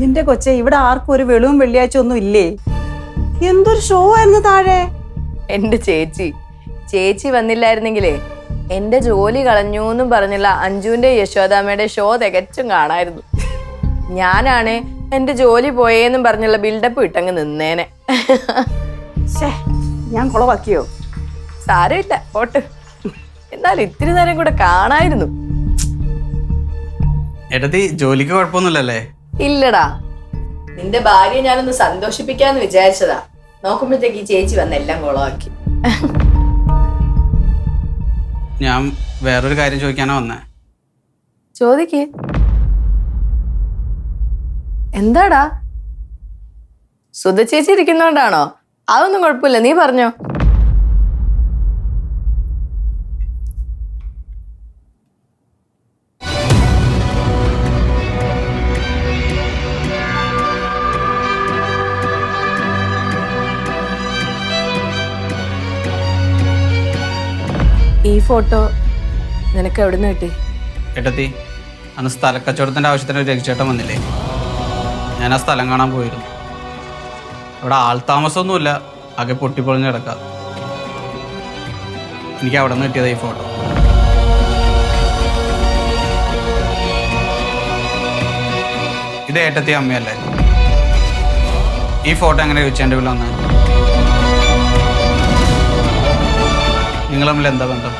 നിന്റെ കൊച്ചെ ഇവിടെ ആർക്കും ഒരു വെളിവും വെള്ളിയാഴ്ച ഒന്നും ഇല്ലേ? എന്തൊരു ഷോ ആയിരുന്നു താഴെ? എന്റെ ചേച്ചി ചേച്ചി വന്നില്ലായിരുന്നെങ്കിലേ എന്റെ ജോലി കളഞ്ഞു എന്നും പറഞ്ഞുള്ള അഞ്ജുവിന്റെ യശോദാമ്മയുടെ ഷോ തികച്ചും കാണായിരുന്നു. ഞാനാണ് എന്റെ ജോലി പോയേന്നും പറഞ്ഞുള്ള ബിൽഡപ്പ് ഇട്ടങ്ങ് നിന്നേനെ. ശ്ശേ ഞാൻ കുളവാക്കിയോ? സാരമില്ല പോട്ട്. എന്നാൽ ഇത്തിരി നേരം കൂടെ കാണായിരുന്നു. ഏട്ടത്തി ജോലിക്ക് കുഴപ്പമൊന്നുമില്ലല്ലേ? ഇല്ലടാ. നിന്റെ ഭാര്യ ഞാനൊന്ന് സന്തോഷിപ്പിക്കാന്ന് വിചാരിച്ചതാ. നോക്കുമ്പോഴത്തേക്ക് ഈ ചേച്ചി വന്ന് എല്ലാം കുളമാക്കി ഞാൻ വേറൊരു കാര്യം ചോദിക്കാനാ വന്നേ. ചോദിക്ക്. എന്താടാ? സുധ ചേച്ചി ഇരിക്കുന്നോണ്ടാണോ? അതൊന്നും കുഴപ്പമില്ല. നീ പറഞ്ഞോ. ഈ ഫോട്ടോ നിനക്ക് എവിടെ നിന്ന് കിട്ടി? ഏട്ടത്തി അന്ന് സ്ഥലക്കച്ചവടത്തിന്റെ ആവശ്യത്തിന് ഒരു വന്നില്ലേ? ഞാൻ ആ സ്ഥലം കാണാൻ പോയിരുന്നു. അവിടെ ആൾ താമസമൊന്നുമില്ല ആകെ പൊട്ടിപ്പൊളിഞ്ഞ് കിടക്കാം. എനിക്ക് അവിടെ നിന്ന് കിട്ടിയത് ഈ ഫോട്ടോ. ഇത് ഏട്ടത്തി അമ്മയല്ലേ? ഈ ഫോട്ടോ എങ്ങനെ ചോദിച്ചേണ്ടി വീട്ടിൽ വന്നത്? നിങ്ങൾ തമ്മിൽ എന്താ ബന്ധം?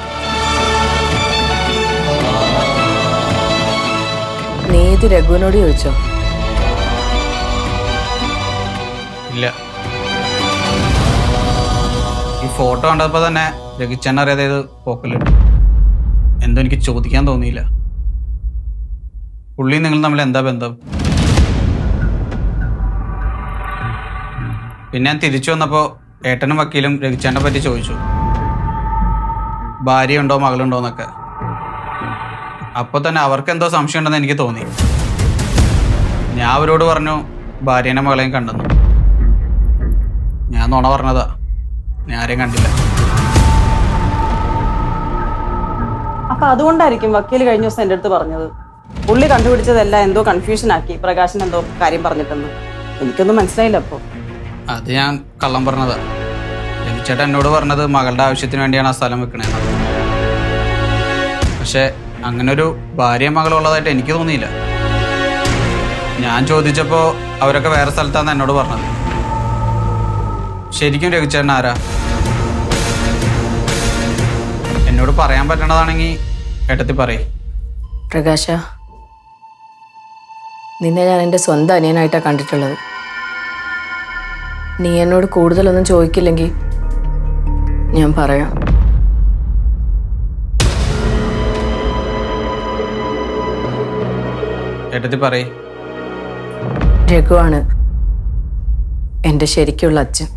നീ ഇത് രഘുവിനോട് ചോദിച്ചോ? ഇല്ല. ഈ ഫോട്ടോ കണ്ടപ്പോൾ തന്നെ രഘിച്ചെണ്ണ അറിയാതെ ഇത് പോക്കലിട്ടു. എന്തോ എനിക്ക് ചോദിക്കാൻ തോന്നിയില്ല. പുള്ളി നിങ്ങൾ തമ്മിൽ എന്താ ബന്ധം? പിന്നെ ഞാൻ തിരിച്ചു വന്നപ്പോൾ ഏട്ടനും വക്കീലും രഘിച്ചേട്ടനെ പറ്റി ചോദിച്ചു. ഭാര്യയുണ്ടോ മകളുണ്ടോ എന്നൊക്കെ. അപ്പോൾ തന്നെ അവർക്ക് എന്തോ സംശയം ഉണ്ടെന്ന് എനിക്ക് തോന്നി. ഞാൻ അവരോട് പറഞ്ഞു ഭാര്യേനെ മകളെയും കണ്ടെന്നു. ഞാൻ നുണ പറഞ്ഞതാ. ഞാൻ ആരെയും കണ്ടില്ല. അപ്പൊ അതുകൊണ്ടായിരിക്കും വക്കീൽ കഴിഞ്ഞ ദിവസം എന്റെ അടുത്ത് പറഞ്ഞത്. പുള്ളി കണ്ടുപിടിച്ചതെല്ലാം എന്തോ കൺഫ്യൂഷൻ ആക്കി. പ്രകാശൻ എന്തോ കാര്യം പറഞ്ഞിട്ടെന്ന്. എനിക്കൊന്നും മനസ്സിലായില്ല അപ്പോ. അത് ഞാൻ കള്ളം പറഞ്ഞതാ. രവിച്ചേട്ടൻ എന്നോട് പറഞ്ഞത് മകളുടെ ആവശ്യത്തിന് വേണ്ടിയാണ് ആ സ്ഥലം വെക്കണേന്ന് പക്ഷെ അങ്ങനൊരു ഭാര്യ മകളുള്ളതായിട്ട് എനിക്ക് തോന്നിയില്ല. ഞാൻ ചോദിച്ചപ്പോൾ അവരൊക്കെ വേറെ സ്ഥലത്താണ് എന്നോട് പറഞ്ഞത്. ശരിക്കും രവിച്ചേട്ടൻ ആരാ? എന്നോട് പറയാൻ പറ്റണതാണെങ്കിൽ ഏട്ടത്തി പറയേ. പ്രകാശ നിന്നെ ഞാൻ എന്റെ സ്വന്തം അനിയനായിട്ടാണ് കണ്ടിട്ടുള്ളത്. നീ എന്നോട് കൂടുതലൊന്നും ചോദിക്കില്ലെങ്കിൽ ഞാൻ പറയാം. ഏട്ടത്തി പറയേ. രഘുവാണ് എന്റെ ശരിക്കുള്ള അച്ഛൻ.